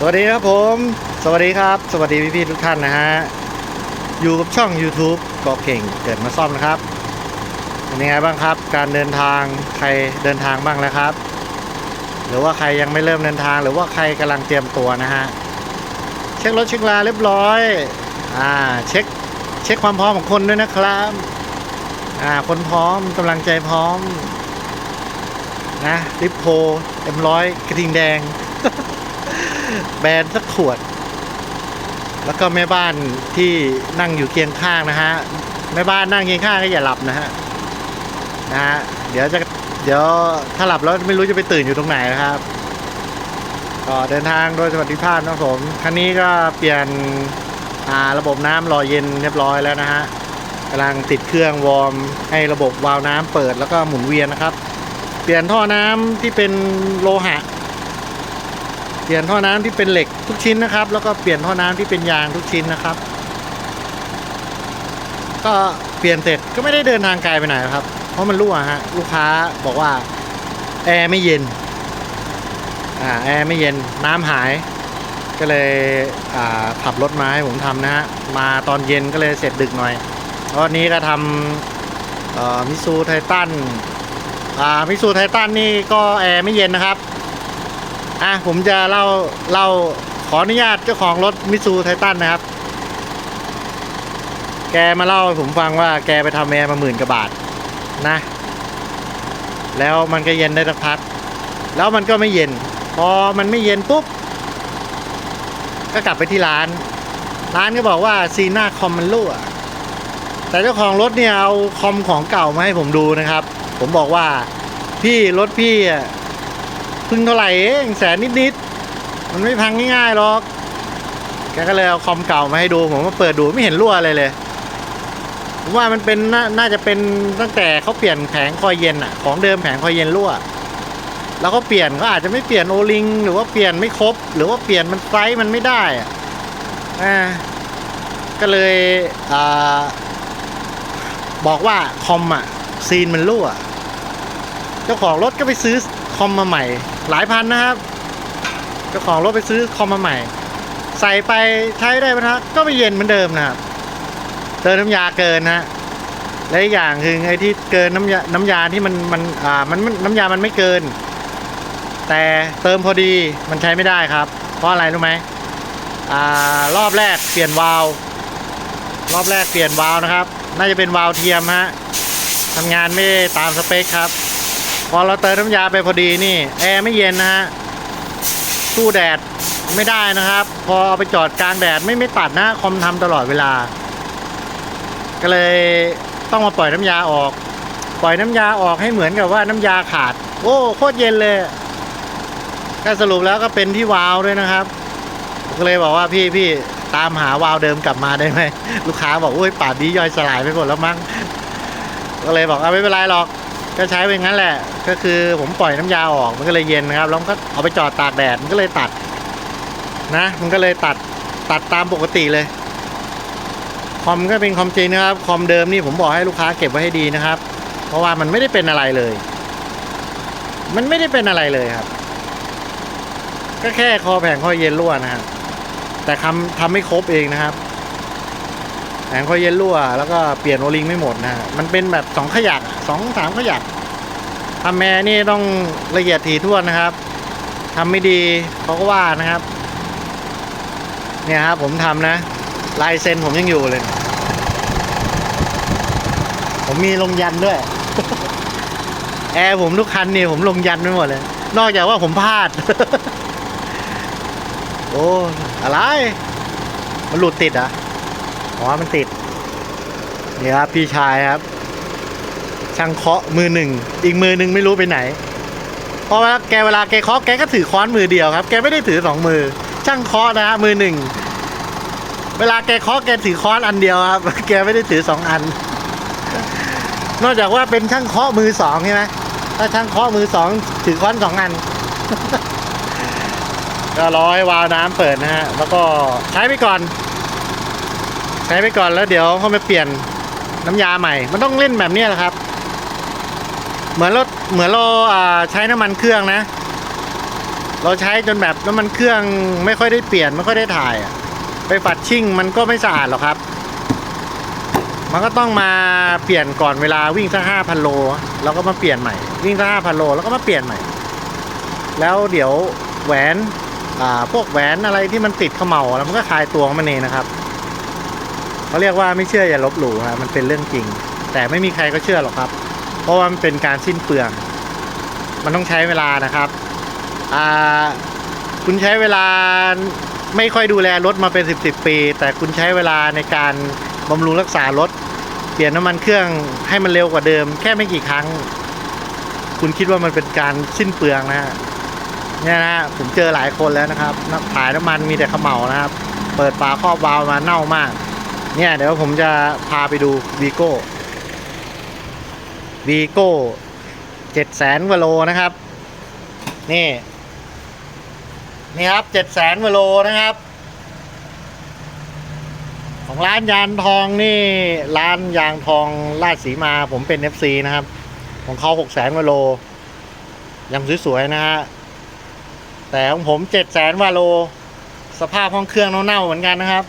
สวัสดีครับผม สวัสดีครับ สวัสดีพี่ๆทุกท่านนะฮะ อยู่กับช่อง YouTube ก็เก่งเกิดมาซ่อมนะครับเป็นยังไงบ้างครับ การเดินทางใครเดินทางบ้างแล้วครับ หรือว่าใครยังไม่เริ่มเดินทาง หรือว่าใครกำลังเตรียมตัวนะฮะ เช็ครถเช็คลาเรียบร้อย อ่า เช็ค เช็คความพร้อมของคนด้วยนะครับ อ่า คนพร้อมกำลังใจพร้อม นะลิปโพเอ็มร้อยกระทิงแดง แบรนด์สักขวด แล้วก็แม่บ้านที่นั่งอยู่เคียงข้างนะฮะ แม่บ้านนั่งเคียงข้างก็อย่าหลับนะฮะ นะฮะ เดี๋ยวจะเดี๋ยวถ้าหลับแล้วไม่รู้จะไปตื่นอยู่ตรงไหนนะครับ ก็เดินทางโดยสวัสดิภาพนะครับผมคันนี้ก็เปลี่ยนอ่าระบบน้ำรอเย็นเรียบร้อยแล้วนะฮะกำลังติดเครื่องวอร์มให้ระบบวาล์วน้ำเปิดแล้วก็หมุนเวียนนะครับ เปลี่ยนท่อน้ำที่เป็นโลหะ เปลี่ยนท่อน้ำที่เป็นเหล็กทุกชิ้นนะครับ แล้วก็เปลี่ยนท่อน้ำที่เป็นยางทุกชิ้นนะครับ ก็เปลี่ยนเสร็จก็ไม่ได้เดินทางไกลไปไหนครับ เพราะมันรั่วฮะลูกค้าบอกว่าแอร์ไม่เย็นอ่าแอร์ไม่เย็นน้ำหาย ก็เลยอ่าขับรถมาให้ผมทำนะฮะมาตอนเย็นก็เลยเสร็จดึกหน่อยวันนี้ก็ทำมิซูไททันอ่ามิสูไททันนี่ก็แอร์ไม่เย็นนะครับ อะผมจะเล่าเล่าขออนุญาตเจ้าของรถมิสูไททันนะครับ แกมาเล่าให้ผมฟังว่าแกไปทำแอร์มาหมื่นกว่าบาทนะ แล้วมันก็เย็นได้สักพักแล้วมันก็ไม่เย็น พอมันไม่เย็นปุ๊บ ก็กลับไปที่ร้าน ร้านก็บอกว่าซีหน้าคอมมันรั่ว แต่เจ้าของรถเนี่ยเอาคอมของเก่ามาให้ผมดูนะครับ ผมบอกว่าพี่รถพี่อะ พึ่งเท่าไหร่เองแสนนิดๆมันไม่พังง่ายๆหรอก แกก็เลยเอาคอมเก่ามาให้ดูผมก็เปิดดูไม่เห็นรั่วอะไรเลยผมว่ามันเป็นน,น่าจะเป็นตั้งแต่เขาเปลี่ยนแผงคอยเย็นอะของเดิมแผงคอยเย็นรั่ว แล้วก็เปลี่ยนก็อาจจะไม่เปลี่ยนโอลิงหรือว่าเปลี่ยนไม่ครบ หรือว่าเปลี่ยนมันไซส์มันไม่ได้อะอ่าก็เลยอ่าบอกว่าคอมอะซีนมันรั่ว เจ้าของรถก็ไปซื้อคอมมาใหม่ หลายพันนะครับเจ้าของรถไปซื้อคอมมาใหม่ ใส่ไปใช้ได้ไหมนะก็ไม่เย็นเหมือนเดิมนะครับเติมน้ำยาเกินนะและอีกอย่างคือไอ้ที่เกินน้ำยาน้ำยาที่มันมันอ่ามันน้ำยามันไม่เกิน แต่เติมพอดีมันใช้ไม่ได้ครับ เพราะอะไรรู้ไหมอ่ารอบแรกเปลี่ยนวาล์วรอบแรกเปลี่ยนวาล์วนะครับ น่าจะเป็นวาล์วเทียมฮะทำงานไม่ได้ตามสเปคครับ พอเราเติมน้ำยาไปพอดีนี่แอร์ไม่เย็นนะฮะสู้แดดไม่ได้นะครับ พอเอาไปจอดกลางแดดไม่ไม่ตัดนะคอมทำตลอดเวลา ก็เลยต้องมาปล่อยน้ำยาออก ปล่อยน้ำยาออกให้เหมือนกับว่าน้ำยาขาด โอ้โคตรเย็นเลยก็สรุปแล้วก็เป็นที่วาล์วด้วยนะครับก็เลยบอกว่าพี่พี่ตามหาวาล์วเดิมกลับมาได้ไหมลูกค้าบอกโอ้ยป่านนี้ย่อยสลายไปหมดแล้วมั้งก็เลยบอกเอาไม่เป็นไรหรอก ก็ใช้ไปงั้นแหละ ก็คือผมปล่อยน้ำยาออกมันก็เลยเย็นนะครับแล้วก็เอาไปจอดตากแดดมันก็เลยตัด นะ มันก็เลยตัดตัดตามปกติเลย คอมก็เป็นคอมจริงนะครับ คอมเดิมนี่ผมบอกให้ลูกค้าเก็บไว้ให้ดีนะครับ เพราะว่ามันไม่ได้เป็นอะไรเลย มันไม่ได้เป็นอะไรเลยครับ ก็แค่คอแผงคอเย็นรั่วนะครับแต่ทำทำไม่ครบเองนะครับแผงคอเย็นรั่ว แล้วก็เปลี่ยนโอลิงไม่หมดนะฮะมันเป็นแบบสองขยักอะ สองสามขยักทำแม่นี่ต้องละเอียดถี่ถ้วนนะครับทำไม่ดีเขาก็ว่านะครับ เนี่ยครับผมทำนะ ลายเซ็นผมยังอยู่เลย ผมมีลงยันด้วย แอร์ผมทุกคันนี่ผมลงยันไปหมดเลย นอกจากว่าผมพลาด โอ้อะไร มันหลุดติดอะอ๋อมันติด นี่ครับพี่ชายครับ ช่างเคาะมือหนึ่ง อีกมือหนึ่งไม่รู้ไปไหน เพราะว่าแกเวลาแกเคาะแกก็ถือค้อนมือเดียวครับ แกไม่ได้ถือสองมือ ช่างเคาะนะฮะมือหนึ่ง เวลาแกเคาะแกถือค้อนอันเดียวครับ แกไม่ได้ถือสองอัน นอกจากว่าเป็นช่างเคาะมือสองใช่ไหมถ้าช่างเคาะมือสองถือค้อนสองอันก็รอให้วาล์วน้ำเปิดนะฮะ แล้วก็ใช้ไปก่อน ใช้ไปก่อนแล้วเดี๋ยวเขามาเปลี่ยนน้ำยาใหม่ มันต้องเล่นแบบนี้แหละครับ เหมือนเราเหมือนเราใช้น้ำมันเครื่องนะ เราใช้จนแบบน้ำมันเครื่องไม่ค่อยได้เปลี่ยนไม่ค่อยได้ถ่าย ไปฝัดชิ่งมันก็ไม่สะอาดหรอกครับ มันก็ต้องมาเปลี่ยนก่อนเวลาวิ่งสักห้าพันโลเราก็มาเปลี่ยนใหม่ วิ่งสักห้าพันโลแล้วก็มาเปลี่ยนใหม่ แล้วเดี๋ยวแหวนพวกแหวนอะไรที่มันติดเขมเหลาแล้วมันก็คลายตัวมันเองนะครับเขาเรียกว่าไม่เชื่ออย่าลบหลู่ครับมันเป็นเรื่องจริง แต่ไม่มีใครก็เชื่อหรอกครับ ราะว่ามันเป็นการสิ้นเปลือง มันต้องใช้เวลานะครับคุณใช้เวลาไม่ค่อยดูแลรถมาเป็นสิบสิบปี แต่คุณใช้เวลาในการบำรุงรักษารถ เปลี่ยนน้ำมันเครื่องให้มันเร็วกว่าเดิม แค่ไม่กี่ครั้ง คุณคิดว่ามันเป็นการสิ้นเปลืองนะฮะเนี่ยนะผมเจอหลายคนแล้วนะครับน้ำขายน้ำมันมีแต่ขมเหลานะครับ เปิดฝาครอบวาล์วมาเน่ามาก เนี่ยเดี๋ยวผมจะพาไปดูวีโก้ วีโก้เจ็ดแสนกว่าโลนะครับ นี่ นี่ครับเจ็ดแสนกว่าโลนะครับ ของร้านยานทองนี่ร้านยางทองลาดสีมาผมเป็น FC นะครับ ของเขาหกแสนกว่าโล ยังสวยๆนะฮะ แต่ของผมเจ็ดแสนกว่าโล สภาพห้องเครื่องเน่าๆเหมือนกันนะครับ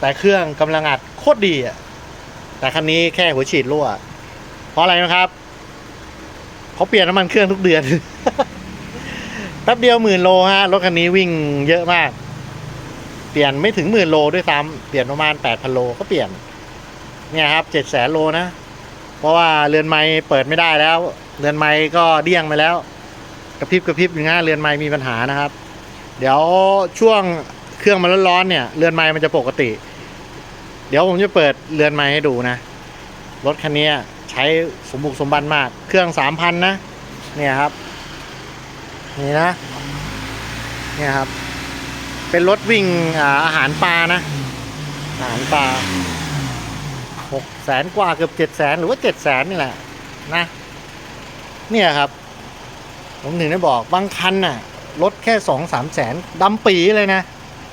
แต่เครื่องกำลังอัดโคตรดีอะ แต่คันนี้แค่หัวฉีดรั่ว เพราะอะไรนะครับเขาเปลี่ยนน้ำมันเครื่องทุกเดือน แป๊บเดียวหมื่นโลฮะรถคันนี้วิ่งเยอะมาก เปลี่ยนไม่ถึงหมื่นโลด้วยซ้ำเปลี่ยนประมาณแปดพันโลก็เปลี่ยน เนี่ยครับเจ็ดแสนโลนะ เพราะว่าเรือนไม้เปิดไม่ได้แล้ว เรือนไม้ก็เดี้ยงไปแล้ว กระพริบกระพริบอย่างงี้เรือนไม้มีปัญหานะครับ เดี๋ยวช่วงเครื่องมันร้อนๆเนี่ย เรือนไม้มันจะปกติ ดี๋ยวผมจะเปิดเรือนไม้ให้ดูนะ รถคันนี้ใช้สมบุกสมบันมาก เครื่องสามพันนะ เนี่ยครับ นี่นะ เนี่ยครับ เป็นรถวิ่งอาอาหารปลานะ อาหารปลาหกแสนกว่าเกือบเจ็ดแสนหรือว่าเจ็ดแสนนี่แหละนะ เนี่ยครับ ผมถึงได้บอกบางคันน่ะ รถแค่สองสามแสนดำปีเลยนะ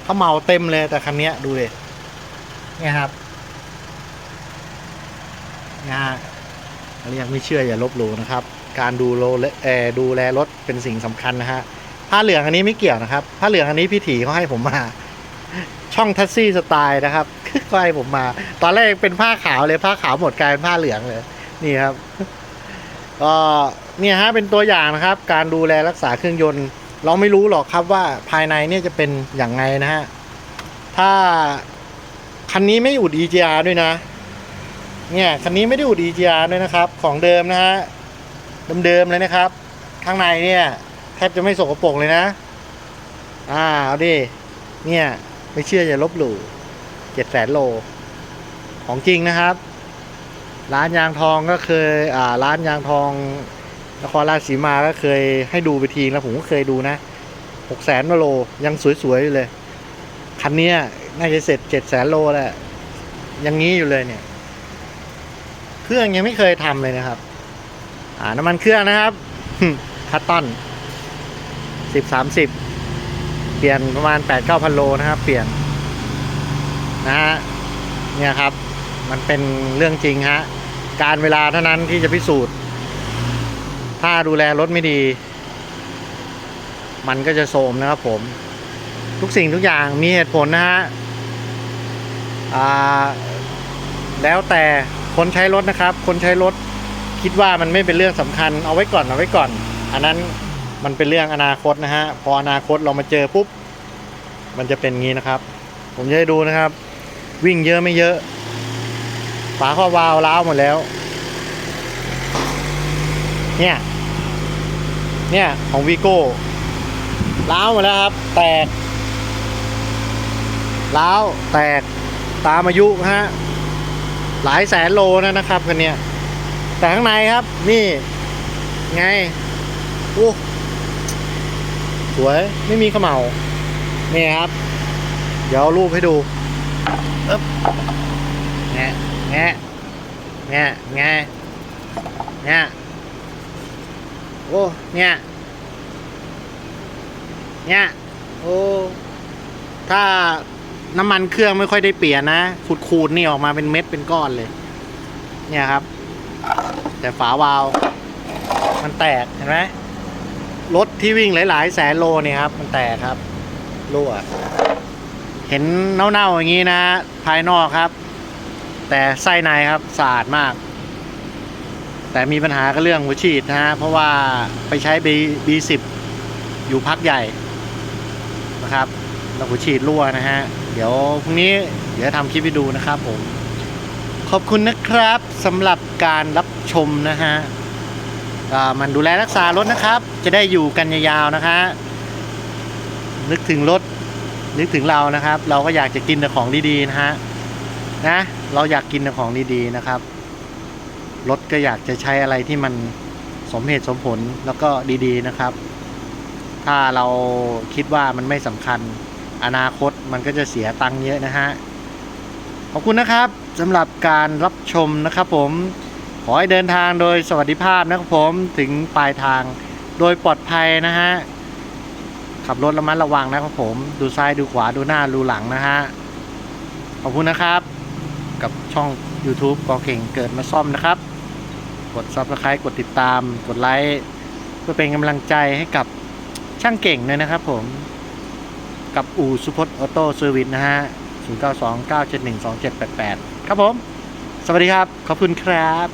เขาเมาเต็มเลยแต่คันนี้ดูเลย เนี่ยครับนะฮะเรียกไม่เชื่ออย่าลบหลู่นะครับ การดูโลเออดูแลรถเป็นสิ่งสำคัญนะฮะผ้าเหลืองอันนี้ไม่เกี่ยวนะครับผ้าเหลืองอันนี้พี่ถีเขาให้ผมมา ช่องทัสซี่สไตล์นะครับก็ให้ผมมา ตอนแรกเป็นผ้าขาวเลยผ้าขาวหมดกลายเป็นผ้าเหลืองเลย นี่ครับก็เนี่ยฮะเป็นตัวอย่างนะครับ การดูแลรักษาเครื่องยนต์ เราไม่รู้หรอกครับว่าภายในเนี่ยจะเป็นอย่างไงนะฮะถ้า คันนี้ไม่อุด EGR ด้วยนะ เนี่ยคันนี้ไม่ได้อุด EGR ด้วยนะครับ ของเดิมนะฮะเดิมๆเลยนะครับ ข้างในเนี่ยแทบจะไม่สกปรกเลยนะ อ่าเอาดิเนี่ยไม่เชื่ออย่าลบหลู่เจ็ดแสนโล ของจริงนะครับ ร้านยางทองก็เคยอ่าร้านยางทองนครราชสีมาก็เคยให้ดูไปทีแล้วผมก็เคยดูนะหกแสนโลยังสวยๆเลย คันนี้ น่าจะเสร็จเจ็ดแสนโลแล้วยังงี้อยู่เลยเนี่ย เครื่องยังไม่เคยทำเลยนะครับ อ่าน้ำมันเครื่องนะครับคัตตอนสิบสามสิบเปลี่ยนประมาณแปดเก้าพันโลนะครับ เปลี่ยนนะฮะเนี่ยครับ มันเป็นเรื่องจริงฮะ การเวลาเท่านั้นที่จะพิสูจน์ ถ้าดูแลรถไม่ดี มันก็จะโทมนะครับผม ทุกสิ่งทุกอย่างมีเหตุผลนะฮะ แล้วแต่คนใช้รถนะครับ คนใช้รถคิดว่ามันไม่เป็นเรื่องสำคัญเอาไว้ก่อนเอาไว้ก่อน อันนั้นมันเป็นเรื่องอนาคตนะฮะพออนาคตเรามาเจอปุ๊บมันจะเป็นงี้นะครับ ผมจะให้ดูนะครับ วิ่งเยอะไม่เยอะฝาข้อวาล์วล้าวหมดแล้ว เนี่ย เนี่ยของวีโก้ล้าวหมดแล้วครับ แตกล้าวแตก ตามอายุฮะหลายแสนโลนะนะครับคันนี้แต่ข้างในครับนี่ไงโอ้สวยไม่มีเขมเหลานี่ครับ เดี๋ยวเอารูปให้ดูอึ๊บแงะแงะแงะแงะแงะโอ้เนี่ยเนี่ยโอ้ถ้า น้ำมันเครื่องไม่ค่อยได้เปลี่ยนนะขูดๆนี่ออกมาเป็นเม็ดเป็นก้อนเลย เนี่ยครับ แต่ฝาวาล์วมันแตกเห็นไหมรถที่วิ่งหลาย ๆ แสนโลเนี่ยครับ มันแตกครับรั่วเห็นเน่า ๆ อย่างนี้นะ ภายนอกครับ แต่ไส้ในครับสะอาดมาก แต่มีปัญหาก็เรื่องหัวฉีดนะฮะเพราะว่าไปใช้ B B10 อยู่พักใหญ่นะครับแล้วหัวฉีดรั่วนะฮะ เดี๋ยวพรุ่งนี้เดี๋ยวทำคลิปให้ดูนะครับผม ขอบคุณนะครับสำหรับการรับชมนะฮะมันดูแลรักษารถนะครับ จะได้อยู่กันยาวๆนะคะนึกถึงรถนึกถึงเรานะครับ เราก็อยากจะกินแต่ของดีๆนะฮะนะเราอยากกินแต่ของดีๆนะครับรถก็อยากจะใช้อะไรที่มันสมเหตุสมผลแล้วก็ดีๆนะครับ ถ้าเราคิดว่ามันไม่สำคัญ อนาคตมันก็จะเสียตังค์เยอะนะฮะ ขอบคุณนะครับสำหรับการรับชมนะครับผม ขอให้เดินทางโดยสวัสดิภาพนะครับผมถึงปลายทางโดยปลอดภัยนะฮะ ขับรถระมัดระวังนะครับผม ดูซ้ายดูขวาดูหน้าดูหลังนะฮะ ขอบคุณนะครับ กับช่อง YouTube กอเก่งเกิดมาซ่อมนะครับ กด Subscribe กดติดตาม กดไลค์เพื่อเป็นกำลังใจให้กับช่างเก่งเลยนะครับผม กับอู่สุพจน์ออโต้เซอร์วิสนะฮะ 0929712788 ครับผม สวัสดีครับ ขอบคุณครับ